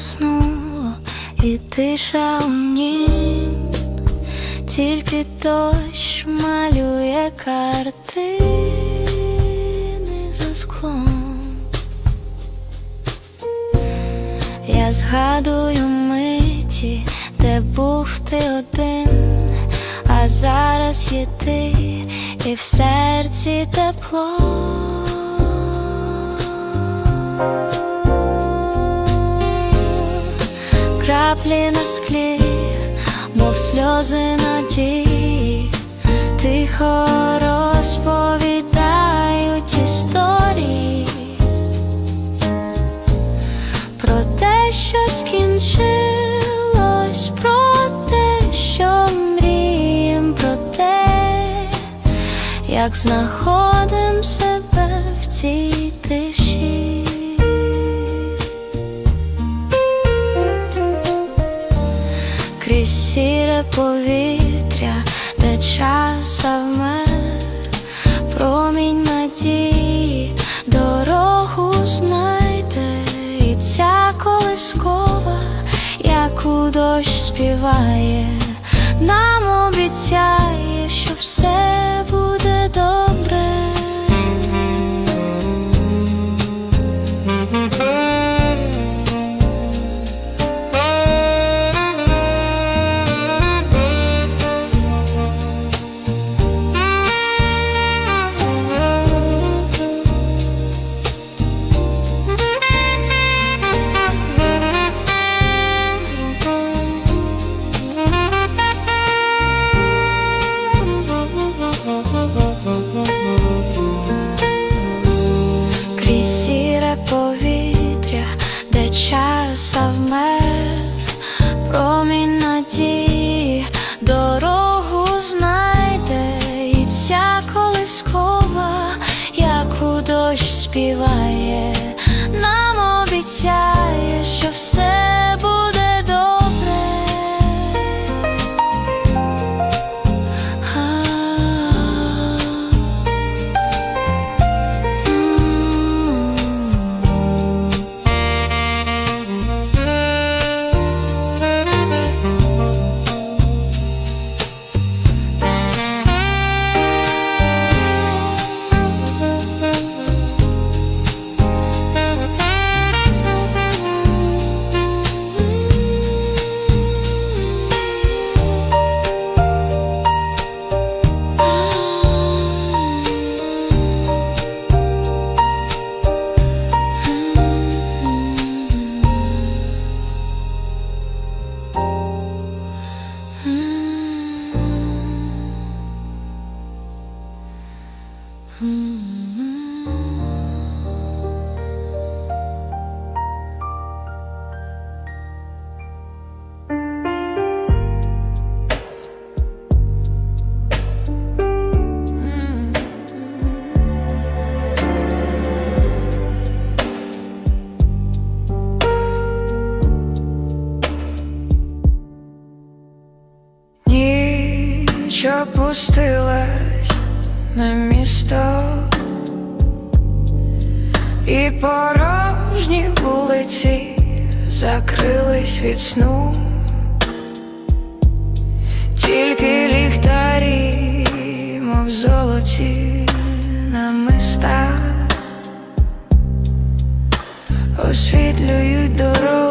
заснуло, і тиша у нім, тільки дощ малює картини за склом. Я згадую миті, де був ти один, а зараз є ти, і в серці тепло. Краплі на склі, мов сльози надії, тихо розповідають історії про те, що скінчилось, про те, що мрієм, про те, як знаходим повітря, де час завмер, промінь надії, дорогу знайде, і ця колискова, як у дощ співає, нам обіцяє, що все співає, нам обіцяє, що все Ніч опустилась на місто, і порожні вулиці закрились від сну, тільки ліхтарі, мов золоті на мистах, освітлюють дорогу,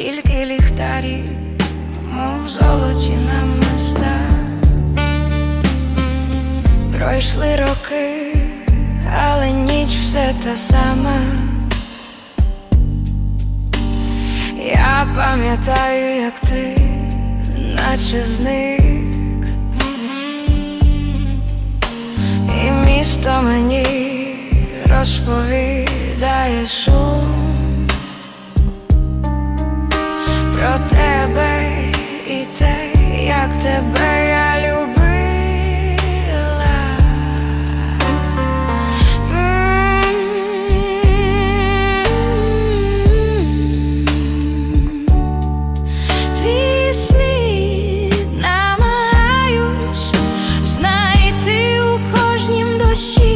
тільки ліхтарі, мов золоті нам места, пройшли роки, але ніч все та сама. Я пам'ятаю, як ти, наче зник, і місто мені розповідає шум. тебе і те, як тебе я любила. М -м -м -м. Твій слід намагаюсь знайти у кожнім душі.